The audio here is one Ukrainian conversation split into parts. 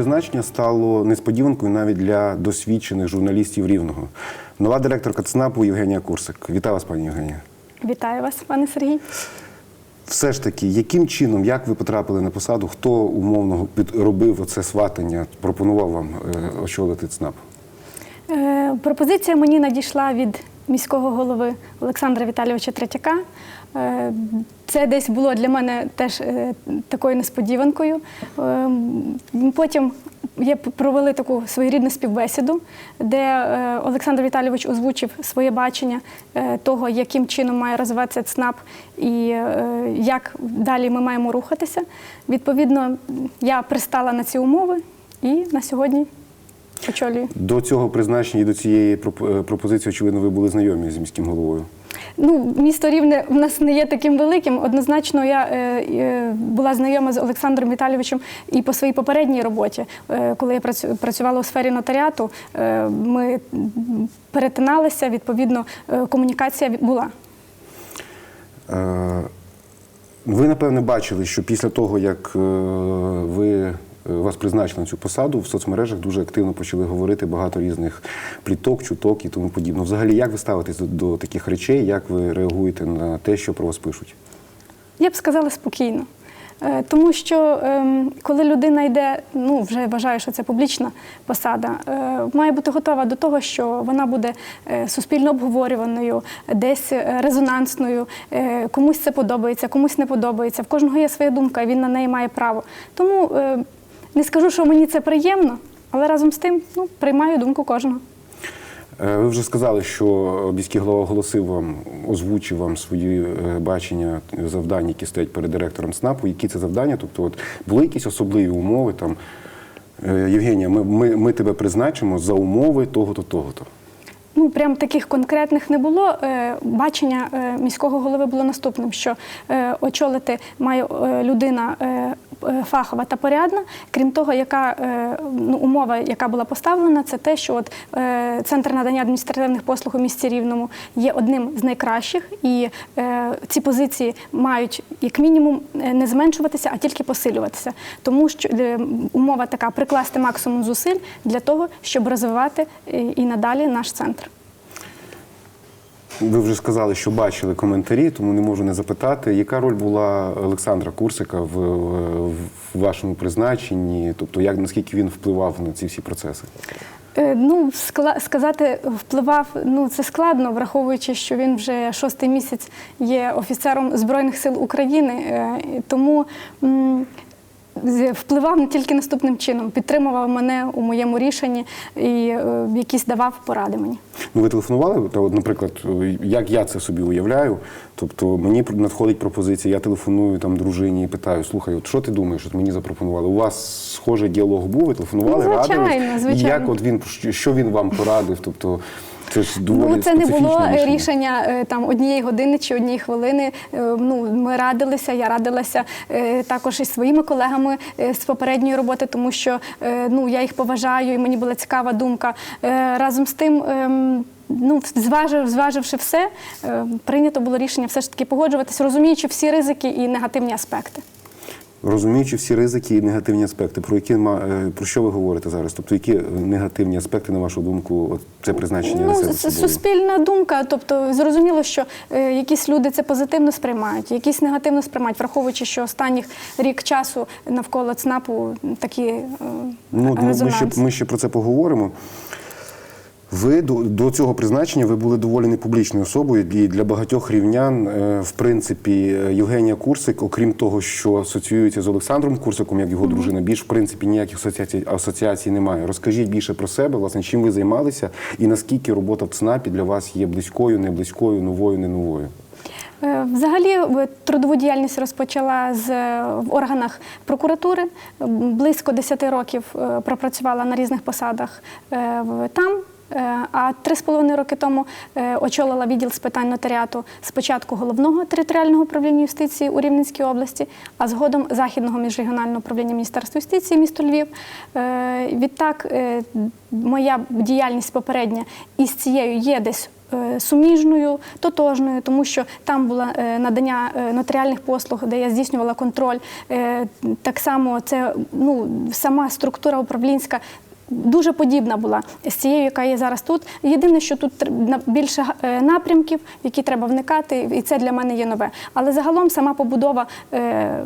призначення стало несподіванкою навіть для досвідчених журналістів рівного. Нова директорка ЦНАПу Євгенія Курсик. Вітаю вас, пані Євгенія. Вітаю вас, пане Сергій. Все ж таки, яким чином, як ви потрапили на посаду, хто умовно підробив оце сватання, пропонував вам е, очолити ЦНАП? Е, пропозиція мені надійшла від міського голови Олександра Віталійовича Третяка. Е, це десь було для мене теж е, такою несподіванкою. Е, потім є провели таку своєрідну співбесіду, де е, Олександр Віталійович озвучив своє бачення того, яким чином має розвиватися ЦНАП і як далі ми маємо рухатися. Відповідно, я пристала на ці умови і на сьогодні очолюю. До цього призначення і до цієї е, пропозиції, очевидно, ви були знайомі з міським головою. Ну, місто Рівне в нас не є таким великим. Однозначно, я е, е, була знайома з Олександром Віталійовичем і по своїй попередній роботі, Е, коли я працювала у сфері нотаріату. е, ми перетиналися, відповідно, е, комунікація була. Е, Ви, напевне, бачили, що після того, як е, ви вас призначили на цю посаду, в соцмережах дуже активно почали говорити багато різних пліток, чуток і тому подібне. Взагалі, як ви ставитесь до, таких речей, як ви реагуєте на те, що про вас пишуть? Я б сказала спокійно. Е, Тому що ем, коли людина йде, ну вже вважаю, що це публічна посада, е, має бути готова до того, що вона буде е, суспільно обговорюваною, десь е, резонансною, е, комусь це подобається, комусь не подобається. В кожного є своя думка, він на неї має право. Тому е, не скажу, що мені це приємно, але разом з тим ну, приймаю думку кожного. Е, Ви вже сказали, що міський голова оголосив вам, озвучив вам свої е, бачення завдань, які стоять перед директором ЦНАПу. Які це завдання? Тобто, от були якісь особливі умови там. е, Євгенія, ми, ми, ми тебе призначимо за умови того-то, того-то. Ну, прям таких конкретних не було. Е, Бачення е, міського голови було наступним: що е, очолити має е, людина е, е, фахова та порядна. Крім того, яка е, ну, умова, яка була поставлена, це те, що от е, центр надання адміністративних послуг у місті Рівному є одним з найкращих, і е, ці позиції мають як мінімум е, не зменшуватися, а тільки посилюватися. Тому що е, умова така прикласти максимум зусиль для того, щоб розвивати е, і надалі наш центр. Ви вже сказали, що бачили коментарі, тому не можу не запитати, яка роль була Олександра Курсика в, в вашому призначенні, тобто як наскільки він впливав на ці всі процеси? Е, Ну, сказати, впливав, ну це складно, враховуючи, що він вже шостий місяць є офіцером Збройних сил України. Е, Тому впливав не тільки наступним чином, підтримував мене у моєму рішенні і е, якісь давав поради мені. Ну, ви телефонували? Та, от, наприклад, як я це собі уявляю? Тобто мені надходить пропозиція, я телефоную там дружині і питаю: слухай, от що ти думаєш, от мені запропонували? У вас схожий діалог був, ви телефонували, Ну, звичайно, радились? звичайно. Як от він що він вам порадив? Тобто це ж доволі Ну, це не було рішення е, там однієї години чи однієї хвилини. Е, Ну, ми радилися, я радилася е, також із своїми колегами е, з попередньої роботи, тому що ну, я їх поважаю, і мені була цікава думка. Разом з тим. ем, Ну, зважив, зваживши все, прийнято було рішення все ж таки погоджуватися, розуміючи всі ризики і негативні аспекти. Розуміючи всі ризики і негативні аспекти, про які е, про що ви говорите зараз? Тобто, які негативні аспекти, на вашу думку, от це призначення Ну, несе за с- собою? суспільна думка. Тобто, зрозуміло, що е, якісь люди це позитивно сприймають, якісь негативно сприймають, враховуючи, що останніх рік часу навколо ЦНАПу такі е, Ну, ми, ми, ще, ми ще про це поговоримо. Ви до, до цього призначення ви були доволі непублічною особою, і для багатьох рівнян, е, в принципі, е, Євгенія Курсик, окрім того, що асоціюється з Олександром Курсиком, як його дружина, більш в принципі ніяких асоціацій, асоціацій немає. Розкажіть більше про себе, власне, чим ви займалися, і наскільки робота в ЦНАПі для вас є близькою, не близькою, новою, не новою. Е, Взагалі трудову діяльність розпочала з в органах прокуратури. Близько 10 років пропрацювала на різних посадах там. Е, А три з половиною роки тому е, очолила відділ з питань нотаріату спочатку головного територіального управління юстиції у Рівненській області, а згодом західного міжрегіонального управління Міністерства юстиції місто Львів. Е, Відтак, моя діяльність попередня із цією є десь суміжною, тотожною, тому що там було надання нотаріальних послуг, де я здійснювала контроль. Так само це ну, сама структура управлінська. Дуже подібна була з цією, яка є зараз тут. Єдине, що тут більше е, напрямків, в які треба вникати, і це для мене є нове. Але загалом сама побудова, е,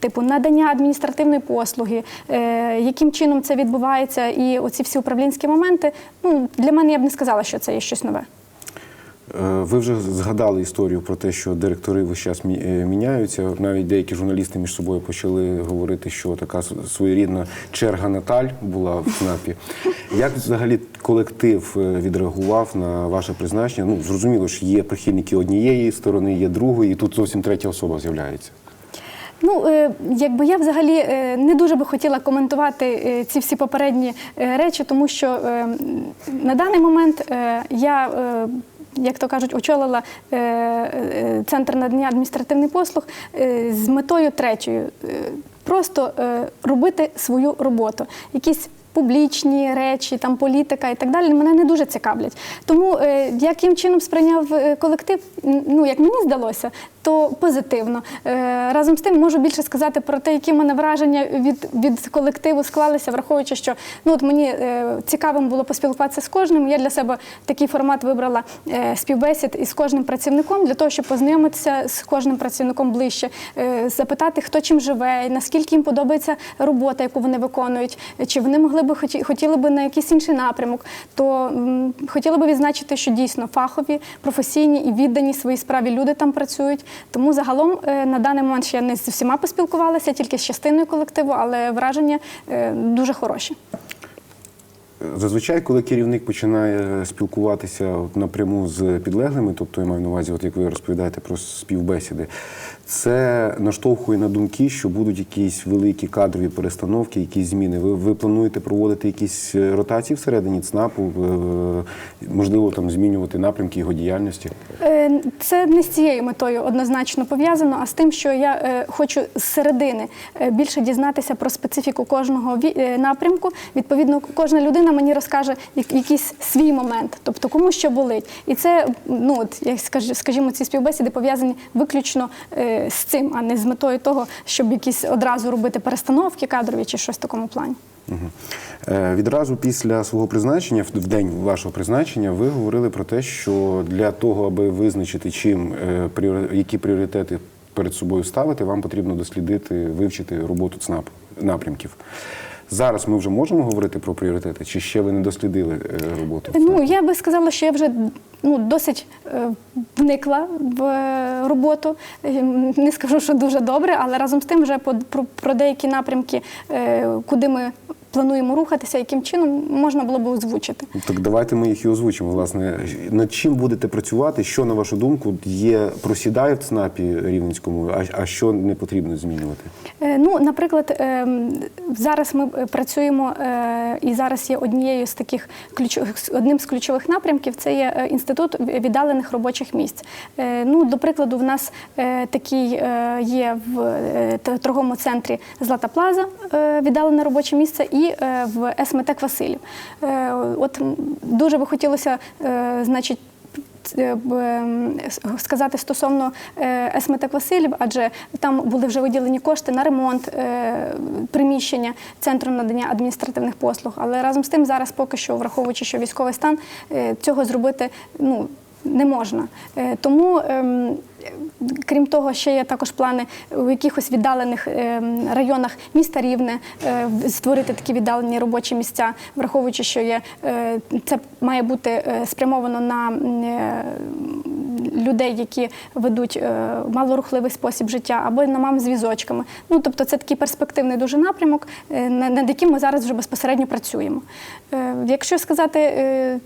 типу надання адміністративної послуги, е, яким чином це відбувається, і оці всі управлінські моменти, ну для мене я б не сказала, що це є щось нове. Е, Ви вже згадали історію про те, що директори весь час е, міняються. Навіть деякі журналісти між собою почали говорити, що така своєрідна черга Наталь була в ЦНАПі. Як взагалі колектив е, відреагував на ваше призначення? Ну, зрозуміло, що є прихильники однієї сторони, є другої, і тут зовсім третя особа з'являється. Ну, якби я взагалі не дуже би хотіла коментувати ці всі попередні речі, тому що на даний момент я. Як то кажуть, очолила е, е, центр надання адміністративних послуг е, з метою третьою просто е, робити свою роботу. Якісь публічні речі, там політика і так далі мене не дуже цікавлять. Тому е, яким чином сприйняв е, колектив, ну як мені здалося, то позитивно. Е, разом з тим можу більше сказати про те, які мене враження від, від колективу склалися, враховуючи, що ну от мені цікавим було поспілкуватися з кожним. Я для себе такий формат вибрала співбесід із кожним працівником для того, щоб познайомитися з кожним працівником ближче, запитати, хто чим живе, наскільки їм подобається робота, яку вони виконують, чи вони могли би хоті, хотіли би на якийсь інший напрямок. То м, хотіла би відзначити, що дійсно фахові, професійні і віддані своїй справі люди там працюють. Тому загалом е, на даний момент ще не з всіма поспілкувалася, тільки з частиною колективу, але враження е, дуже хороші. Зазвичай, коли керівник починає спілкуватися напряму з підлеглими, тобто я маю на увазі, от як ви розповідаєте про співбесіди, це наштовхує на думки, що будуть якісь великі кадрові перестановки, якісь зміни. Ви, ви плануєте проводити якісь е, ротації всередині ЦНАПу, е, можливо, там змінювати напрямки його діяльності? Е, Це не з цією метою однозначно пов'язано, а з тим, що я хочу з середини більше дізнатися про специфіку кожного напрямку. Відповідно, кожна людина мені розкаже як- якийсь свій момент, тобто кому що болить. І це, ну от як скаж- скажімо, ці співбесіди пов'язані виключно з цим, а не з метою того, щоб якісь одразу робити перестановки кадрові чи щось в такому плані. Угу. Е, Відразу після свого призначення, в день вашого призначення, ви говорили про те, що для того, аби визначити, чим е, пріори- які пріоритети перед собою ставити, вам потрібно дослідити, вивчити роботу ЦНАП напрямків. Зараз ми вже можемо говорити про пріоритети, чи ще ви не дослідили е, роботу? Ну, я би сказала, що я вже ну, досить е, вникла в е, роботу. Не скажу, що дуже добре, але разом з тим вже по- про, про деякі напрямки, куди ми плануємо рухатися, яким чином можна було би озвучити. Так давайте ми їх і озвучимо. Власне, над чим будете працювати? Що на вашу думку є просідає в ЦНАПі рівненському, а, а що не потрібно змінювати? Е, Ну, наприклад, ем, зараз ми е, працюємо е, і зараз є однією з таких ключових одним з ключових напрямків. Це є е, інститут віддалених робочих місць. Е, Ну, до прикладу, в нас е, такий е, є в е, торговому центрі Злата Плаза, е, віддалене робоче місце, і е, в СМТ Василів. Е, От дуже би хотілося, е, значить. Ем, сказати стосовно СМТ Василів, адже там були вже виділені кошти на ремонт приміщення центру надання адміністративних послуг. Але разом з тим зараз поки що, враховуючи, що військовий стан, цього зробити ну, не можна. Тому, ем, крім того, ще є також плани у якихось віддалених ем, районах міста Рівне е, створити такі віддалені робочі місця, враховуючи, що є е, це має бути е, спрямовано на людей, які ведуть малорухливий спосіб життя, або на мам з візочками. Ну тобто, це такий перспективний дуже напрямок, над яким ми зараз вже безпосередньо працюємо. Якщо сказати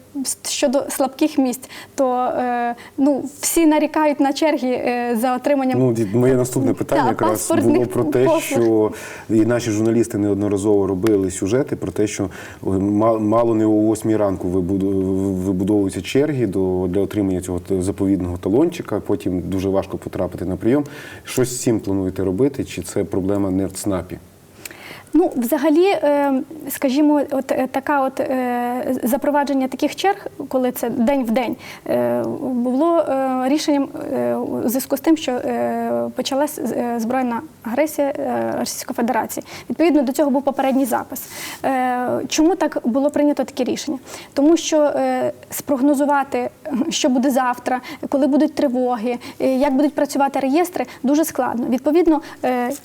щодо слабких місць, то ну всі нарікають на черги е, за отриманням Ну, моє наступне питання та, якраз було про те, послуг. що і наші журналісти неодноразово робили сюжети про те, що мало не о 8 ранку вибудовуються черги до, для отримання цього заповідного талончика. Потім дуже важко потрапити на прийом. Щось з цим плануєте робити? Чи це проблема не в ЦНАПі? Ну, взагалі, е, скажімо, от е, така от е, запровадження таких черг, коли це день в день, було рішенням у зв'язку з тим, що почалась збройна агресія Російської Федерації. Відповідно до цього був попередній запис. Чому так було прийнято таке рішення? Тому що спрогнозувати, що буде завтра, коли будуть тривоги, як будуть працювати реєстри, дуже складно. Відповідно,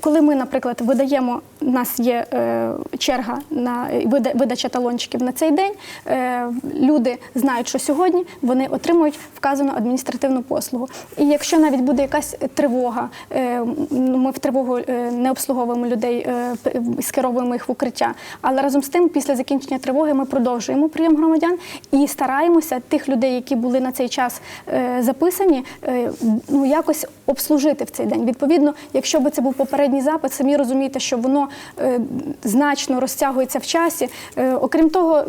коли ми, наприклад, видаємо, у нас є е, черга на видача талончиків на цей день, е, люди знають, що сьогодні вони отримують вказану адміністративну послугу. І якщо навіть буде якась тривога, е, ми в тривогу е, не обслуговуємо людей, е, скеровуємо їх в укриття. Але разом з тим, після закінчення тривоги, ми продовжуємо прийом громадян і стараємося тих людей, які були на цей час е, записані, е, ну якось обслужити в цей день. Відповідно, якщо би це був попередній запит, самі розумієте, що воно е, значно розтягується в часі. Е, Окрім того,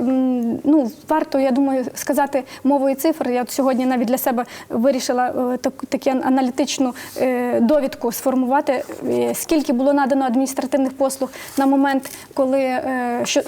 ну варто, я думаю, сказати мовою цифр. Я от сьогодні навіть для себе вирішила е, так, таку аналітичну е, довідку сформувати, е, скільки було надано адміністративних послуг на момент, коли е, що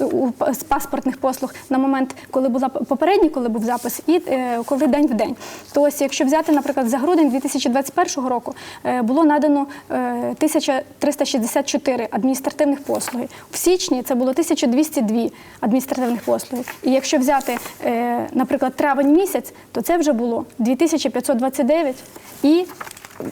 з паспортних послуг на момент, коли була попередній, коли був запис, і е, коли день в день. То ось, якщо взяти, наприклад, за грудень 2021 року е, було надано е, 1364 адміністративних послуги. В січні це було 1202 адміністративних послуги. І якщо взяти, е, наприклад, травень місяць, то це вже було 2529 і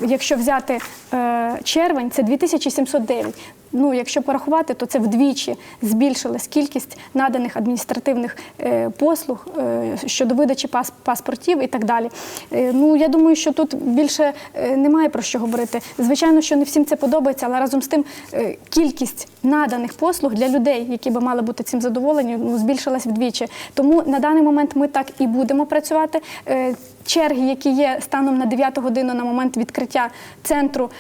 Якщо взяти е, червень, це 2709. Ну, якщо порахувати, то це вдвічі збільшилась кількість наданих адміністративних е, послуг е, щодо видачі пас- паспортів і так далі. Е, ну, я думаю, що тут більше немає про що говорити. Звичайно, що не всім це подобається, але разом з тим кількість наданих послуг для людей, які би мали бути цим задоволені, ну, збільшилась вдвічі. Тому на даний момент ми так і будемо працювати. Черги, які є станом на 9 годину на момент відкриття центру,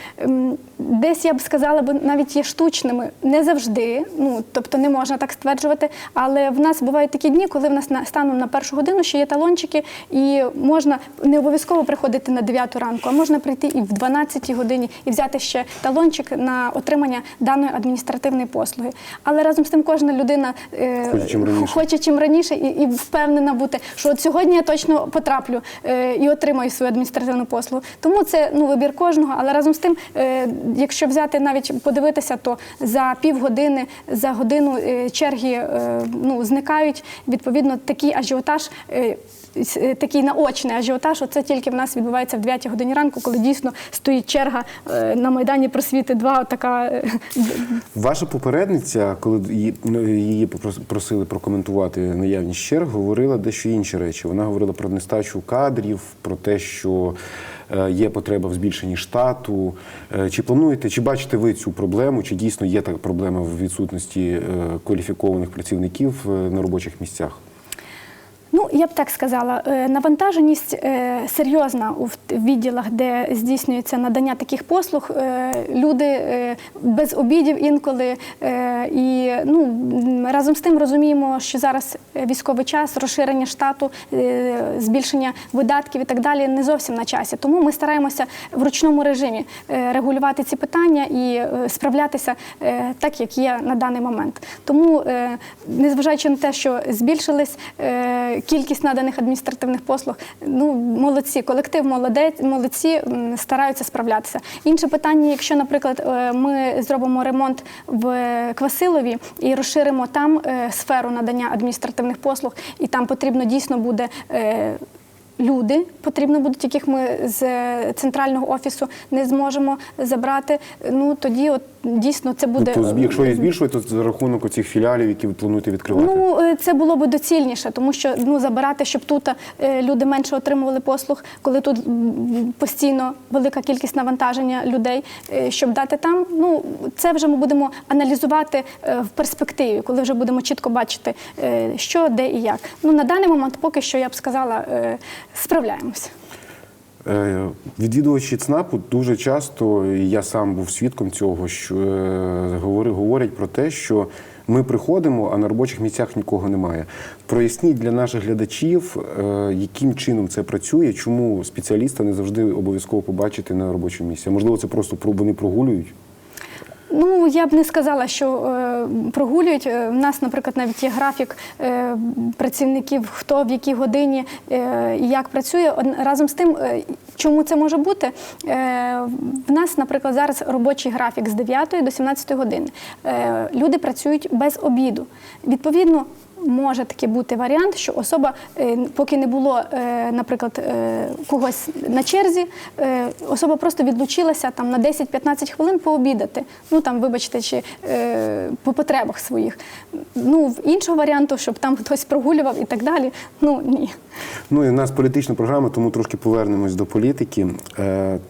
десь я б сказала, навіть є штучними. Не завжди, ну тобто не можна так стверджувати. Але в нас бувають такі дні, коли в нас на станом на першу годину ще є талончики, і можна не обов'язково приходити на 9 ранку, а можна прийти і в 12 годині і взяти ще талончик на отримання даної адміністративної послуги. Але разом з тим кожна людина е, Хоче чим раніше. хоче чим раніше і, і впевнена бути, що от сьогодні я точно потраплю е, і отримаю свою адміністративну послугу. Тому це ну вибір кожного. Але разом з тим, е, якщо взяти навіть подивитися, то за півгодини, за годину е, черги е, ну зникають. Відповідно, такий ажіотаж. е, Такий наочний ажіотаж, оце тільки в нас відбувається в 9 годині ранку, коли дійсно стоїть черга на Майдані просвіти 2, така Ваша попередниця, коли її, ну, її попрос- просили прокоментувати наявність черг, говорила дещо інші речі. Вона говорила про нестачу кадрів, про те, що є потреба в збільшенні штату. Е, Чи плануєте, чи бачите ви цю проблему? Чи дійсно є така проблема в відсутності е, кваліфікованих працівників е, на робочих місцях? Ну, я б так сказала, е, навантаженість е, серйозна у відділах, де здійснюється надання таких послуг. Е, Люди без обідів інколи. І ну, разом з тим розуміємо, що зараз військовий час, розширення штату, збільшення видатків і так далі не зовсім на часі. Тому ми стараємося в ручному режимі регулювати ці питання і справлятися так, як є на даний момент. Тому, незважаючи на те, що збільшились кількість наданих адміністративних послуг, ну молодці, колектив молодець, молодці стараються справлятися. Інше питання, якщо, наприклад, е, ми зробимо ремонт в Квасилові і розширимо там е, сферу надання адміністративних послуг, і там потрібно дійсно буде. е, Люди потрібно будуть, яких ми з центрального офісу не зможемо забрати. Ну тоді, от дійсно, це буде Тобто, якщо її збільшувати, то за рахунок оцих філіалів, які ви плануєте відкривати. Ну, е, це було би доцільніше, тому що ну забирати, щоб тут е, люди менше отримували послуг, коли тут м, постійно велика кількість навантаження людей, е, щоб дати там. Ну це вже ми будемо аналізувати е, в перспективі, коли вже будемо чітко бачити, е, що, де і як. Ну на даний момент, поки що я б сказала, е, справляємося. Е, Відвідувачі ЦНАПу дуже часто, і я сам був свідком цього, що е, говорять про те, що ми приходимо, а на робочих місцях нікого немає. Проясніть для наших глядачів, е, яким чином це працює, чому спеціаліста не завжди обов'язково побачити на робочому місці. Можливо, це просто про- вони прогулюють. Ну, я б не сказала, що е, прогулюють. Е, У нас, наприклад, навіть є графік е, працівників, хто в якій годині е, і як працює. Разом з тим, е, чому це може бути? Е, в нас, наприклад, зараз робочий графік з 9 до 17 години. Е, люди працюють без обіду. Відповідно, може таки бути варіант, що особа, е, поки не було, е, наприклад, е, когось на черзі, особа просто відлучилася там на 10-15 хвилин пообідати. Ну там, вибачте, чи по потребах своїх. Ну, іншого варіанту, щоб там хтось прогулював і так далі. Ну ні. Ну і в нас політична програма, тому трошки повернемось до політики.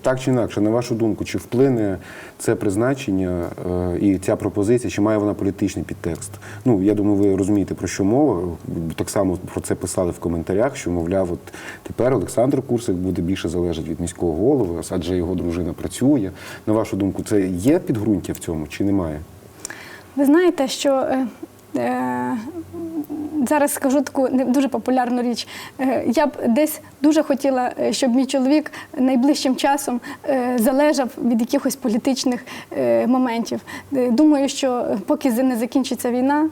Так чи інакше, на вашу думку, чи вплине це призначення і ця пропозиція, чи має вона політичний підтекст? Ну я думаю, ви розумієте про що мова. Так само про це писали в коментарях, що мовляв, от тепер Олександр Курсик буде більше залежати від міського голови, адже його дружина працює. На вашу думку, це є підґрунтя в цьому чи немає? Ви знаєте, що е, е, зараз скажу таку дуже популярну річ. Е, я б десь дуже хотіла, щоб мій чоловік найближчим часом залежав від якихось політичних моментів. Думаю, що поки не закінчиться війна,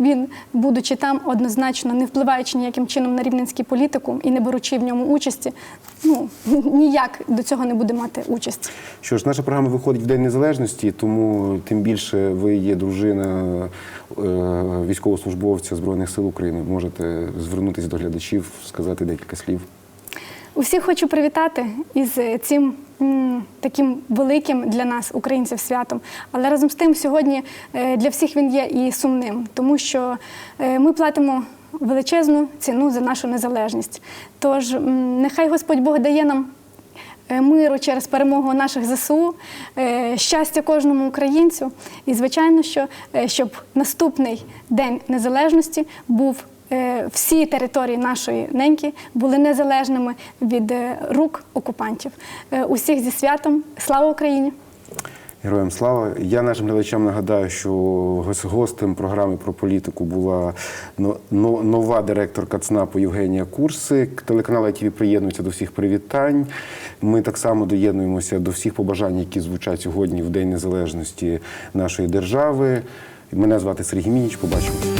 він, будучи там, однозначно не впливаючи ніяким чином на рівненський політикум і не беручи в ньому участі, ну ніяк до цього не буде мати участі. Що ж, наша програма виходить в День Незалежності, тому тим більше ви є дружина е, військовослужбовця Збройних сил України. Можете звернутися до глядачів, сказати декілька слів. Усіх хочу привітати із цим таким великим для нас, українців, святом. Але разом з тим, сьогодні е, для всіх він є і сумним, тому що е, ми платимо величезну ціну за нашу незалежність. Тож нехай Господь Бог дає нам. е, Миру через перемогу наших ЗСУ, е, щастя кожному українцю. І, звичайно, що е, щоб наступний день незалежності був е, всі території нашої неньки були незалежними від е, рук окупантів. Е, Усіх зі святом. Слава Україні! Героям слава! Я нашим глядачам нагадаю, що гос- гостем програми про політику була но- но- нова директорка ЦНАПу Євгенія Курсик. Телеканал ITV приєднується до всіх привітань. Ми так само доєднуємося до всіх побажань, які звучать сьогодні в День Незалежності нашої держави. Мене звати Сергій Мініч. Побачимось.